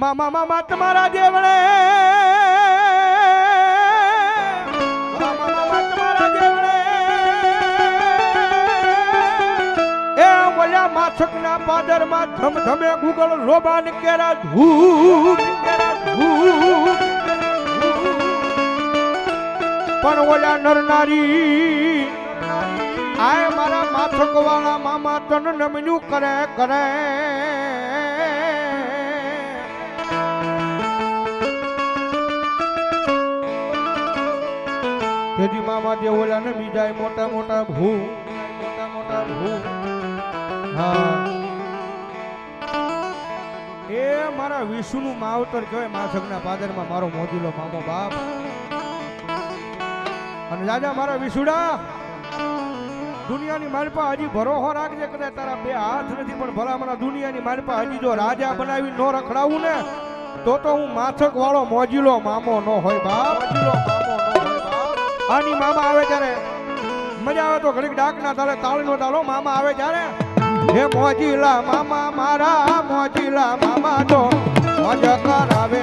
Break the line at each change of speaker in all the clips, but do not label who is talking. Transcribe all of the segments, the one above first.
મામા મામા, તમારા દેવણે માછકના પાદરમાં ધમધમે ગુગળ લોબાન કેરા ધૂ પણ ઓલા નરનારી, આય મારા માથક વાળા મામા તન નમન્યું કરે કરે. તેથી મામા જે ઓલા ને બીજા મોટા મોટા ભૂ. મોટા મોટા ભૂ હા. એ મારા વિષ્ણુ માવતર કહેવાય માથકના પાદરમાં મારો મોજીલો મામો બાપ. અને રાજા મારા વિશુડા દુનિયાની માલપા હજી ભરોહો રાખજે કદાચ તારા બે હાથ નથી, પણ ભલા મારા દુનિયાની માલપા હજી જો રાજા બનાવી ન રખડાવું ને, તો તો હું માથક વાળો મોજીલો મામો નો હોય બાપ. મોજીલો આની મામા આવે ત્યારે મજા આવે તો ઘડીક ડાક ના તારે તાળી નો તાલો મામા આવે ત્યારે હે મોજીલા મામા, મારા મોજીલા મામા તો મજા કરાવે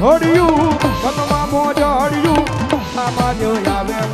માથે માં મોજ પગમાં આમાં દેવ આવે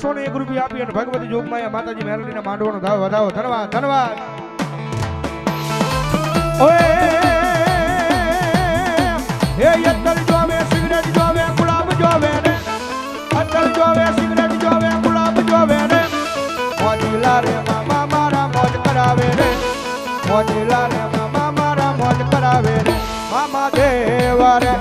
પાંચસો ને એક રૂપિયા આપી અને ભગવતી જોગમાં માતાજી મેરડીના રે અત્તર જોવે, સિગરેટ જોવે, ગુલાબ કરાવે રે મોજ કરાવે રે મામા દેવા રે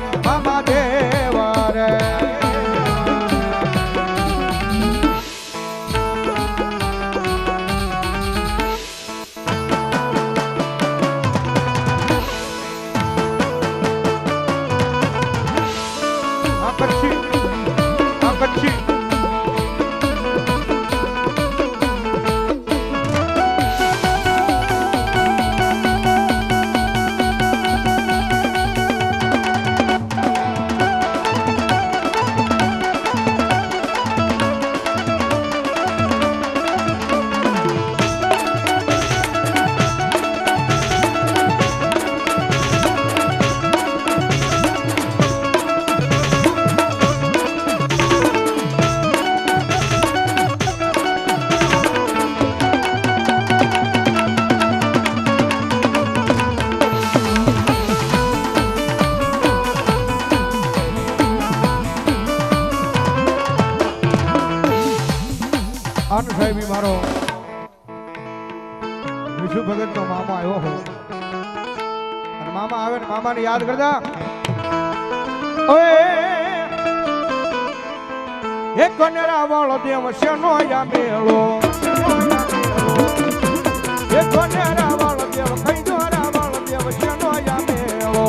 આ નો મામા આવ્યો હોય. અને મામા આવે ને મામાને યાદ કરતા. ઓએ એક કનેરા વાળો દેવ શેનો યા મેળો? એક કનેરા વાળો દેવ કઈ દ્વારા વાળો દેવ શેનો યા મેળો?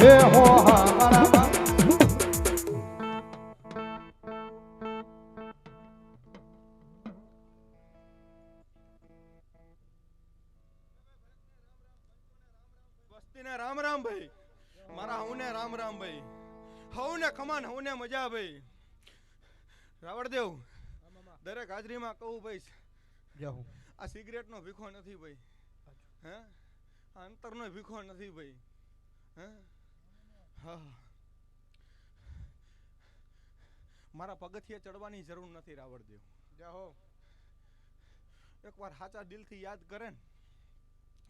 હે હો
ભાઈ. હવને ખમાન હવને મજા ભાઈ. રાવણદેવ દરેક હાજરીમાં કહું ભાઈ. આ સિગરેટનો ભીખો નથી ભાઈ. હે? આ અંતરનો ભીખો નથી ભાઈ. હે? હા. મારા પગથિયે ચડવાની જરૂર નથી રાવણદેવ
જાહો.
એકવાર સાચા દિલથી યાદ કરે ને.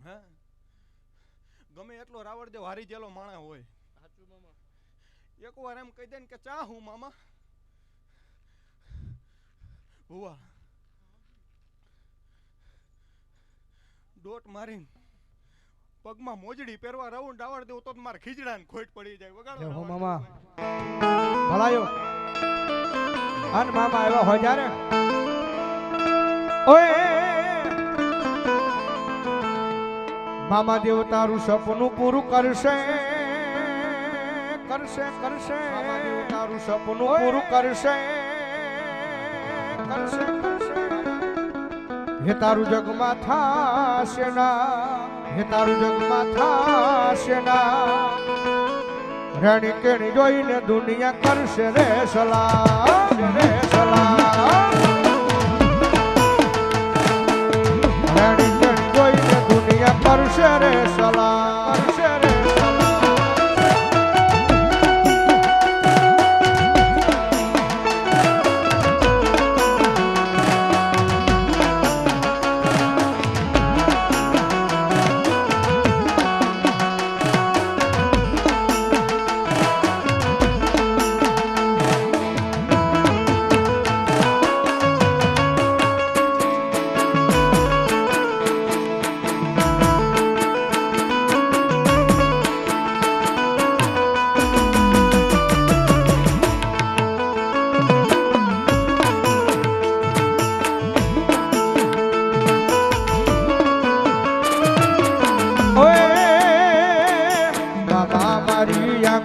હે? ગમે એટલો રાવણદેવ હારી ગયેલો માણા હોય. એકવાર એમ કહી દે ને કે ચા હું મામા? ભુવા. ડોટ મારીને પગમાં મોજડી પહેરવા રહું ડાવડ દેવું તો મારે ખીજડા ને ખોટ પડી જાય. વગાડો
હો મામા. ભલાયો. અન મામા આવ્યો હોય જ્યારે ઓય મામા દેવ તારું સપનું પૂરું કરશે. કરશે કરશે. તારું સપનું પૂરું કરશે. કરશે કરશે. હે તારું જગમાં થાશે ના. હે તારું જગમાં થાશે ના. રાણી કેણી જોઈને દુનિયા કરશે રે સલામ રે સલામ. રાણી કેણી જોઈને દુનિયા કરશે રે સલામ.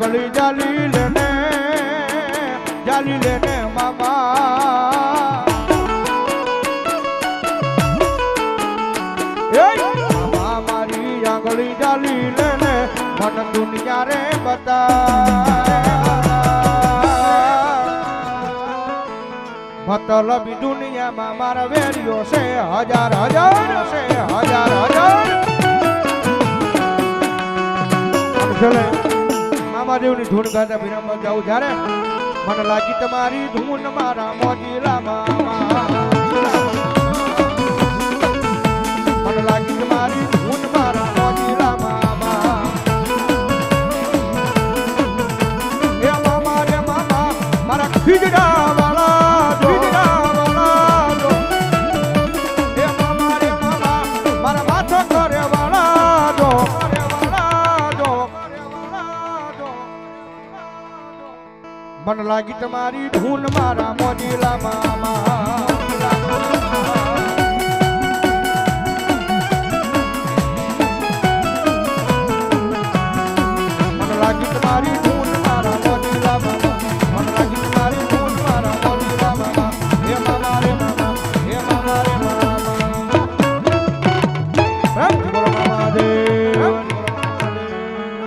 આંગળી જાલી લેને જાલી લેને મામા! મામા મારી આંગળી જાલી લેને મન દુનિયા રે બતા મતલબી દુનિયામાં મારા વેરીઓ છે હજાર હજાર છે હજાર હજાર. મામાદેવની ધૂન ગાતા વિરામમાં જાઉં જ્યારે મને લાગી તમારી ધૂન મારા મોજીલા મામા મને લાગી તમારી મન લાગી તમારી ધૂન મારા મોજીલા મામા. મન લાગી તમારી